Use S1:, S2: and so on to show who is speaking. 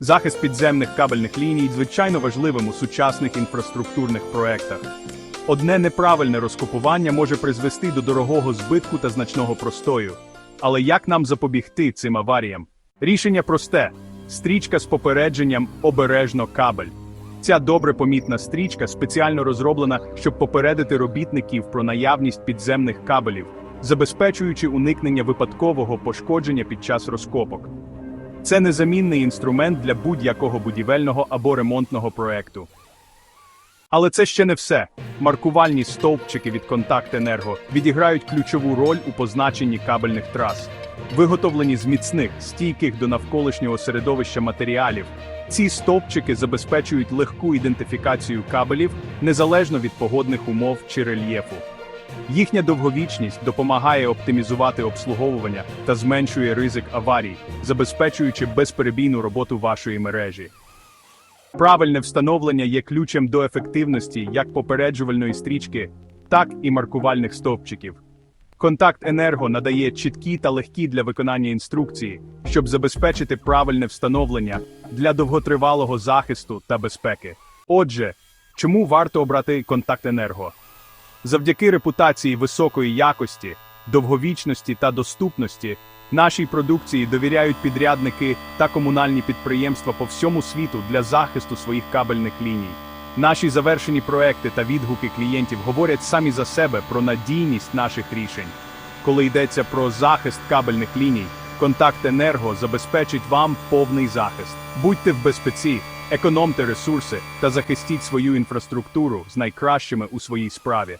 S1: Захист підземних кабельних ліній звичайно важливим у сучасних інфраструктурних проектах. Одне неправильне розкопування може призвести до дорогого збитку та значного простою. Але як нам запобігти цим аваріям? Рішення просте: стрічка з попередженням обережно кабель. Ця добре помітна стрічка спеціально розроблена, щоб попередити робітників про наявність підземних кабелів, забезпечуючи уникнення випадкового пошкодження під час розкопок. Це незамінний інструмент для будь-якого будівельного або ремонтного проекту. Але це ще не все. Маркувальні стовпчики від Контакт Енерго відіграють ключову роль у позначенні кабельних трас. Виготовлені з міцних, стійких до навколишнього середовища матеріалів. Ці стовпчики забезпечують легку ідентифікацію кабелів незалежно від погодних умов чи рельєфу. Їхня довговічність допомагає оптимізувати обслуговування та зменшує ризик аварій, забезпечуючи безперебійну роботу вашої мережі. Правильне встановлення є ключем до ефективності як попереджувальної стрічки, так і маркувальних стовпчиків. Контакт Енерго надає чіткі та легкі для виконання інструкції, щоб забезпечити правильне встановлення для довготривалого захисту та безпеки. Отже, чому варто обрати Контакт Енерго? Завдяки репутації високої якості, довговічності та доступності, нашій продукції довіряють підрядники та комунальні підприємства по всьому світу для захисту своїх кабельних ліній. Наші завершені проекти та відгуки клієнтів говорять самі за себе про надійність наших рішень. Коли йдеться про захист кабельних ліній, Контакт Енерго забезпечить вам повний захист. Будьте в безпеці, економте ресурси та захистіть свою інфраструктуру з найкращими у своїй справі.